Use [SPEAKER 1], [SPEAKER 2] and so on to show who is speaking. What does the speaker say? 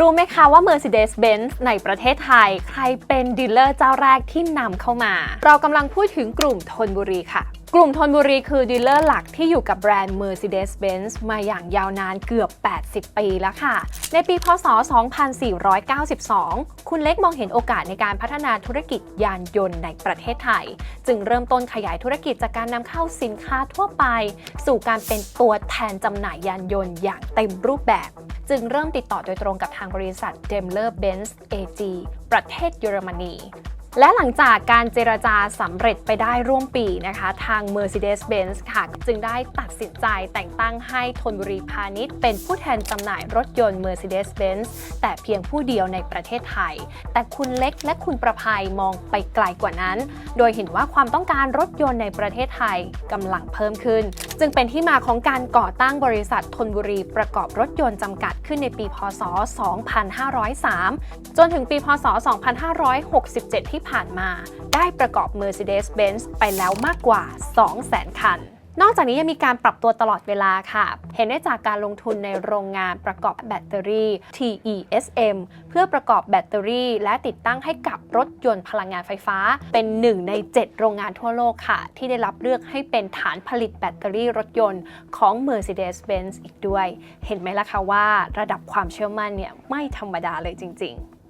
[SPEAKER 1] รู้ไหมคะว่า Mercedes-Benz ในประเทศไทย ใครเป็นดีลเลอร์เจ้าแรกที่นำเข้ามา เรากำลังพูดถึงกลุ่มธนบุรีค่ะ กลุ่มธนบุรีคือดีลเลอร์หลักที่อยู่กับแบรนด์ Mercedes-Benz มาอย่างยาวนานเกือบ 80 ปีแล้วค่ะ ในปีพศ 2492 คุณเล็กมองเห็นโอกาสในการพัฒนาธุรกิจยานยนต์ในประเทศไทย จึงเริ่มต้นขยายธุรกิจจากการนำเข้าสินค้าทั่วไป สู่การเป็นตัวแทนจำหน่ายยานยนต์อย่างเต็มรูปแบบ จึงเริ่มติดต่อโดยตรงกับทางบริษัท Daimler-Benz AG ประเทศเยอรมนีและหลังจากการเจรจาสำเร็จไปได้ร่วมปีนะคะ ทาง Mercedes-Benz ค่ะ จึงได้ตัดสินใจแต่งตั้งให้ธนบุรีพาณิชย์เป็นผู้แทนจำหน่ายรถยนต์ Mercedes-Benz แต่เพียงผู้เดียวในประเทศไทย แต่คุณเล็กและคุณประภัยมองไปไกลกว่านั้น โดยเห็นว่าความต้องการรถยนต์ในประเทศไทยกำลังเพิ่มขึ้นจึงเป็นที่มาของการก่อตั้งบริษัททนบุรีประกอบรถยนต์จำกัดขึ้นในปี พศ 2503 จนถึงปี พศ 2567 ที่ผ่านมา ได้ประกอบ Mercedes-Benz ไปแล้วมากกว่า 200,000 คัน นอกจากนี้ยังมีการปรับตัวตลอดเวลาค่ะ เห็นได้จากการลงทุนในโรงงานประกอบแบตเตอรี่ TESM เพื่อประกอบแบตเตอรี่ และติดตั้งให้กับรถยนต์พลังงานไฟฟ้า เป็นหนึ่งใน 7 โรงงานทั่วโลกค่ะ ที่ได้รับเลือกให้เป็นฐานผลิตแบตเตอรี่รถยนต์ของ Mercedes-Benz อีกด้วย เห็นไหมล่ะคะว่า ระดับความเชื่อมั่นเนี่ยไม่ธรรมดาเลยจริง ๆ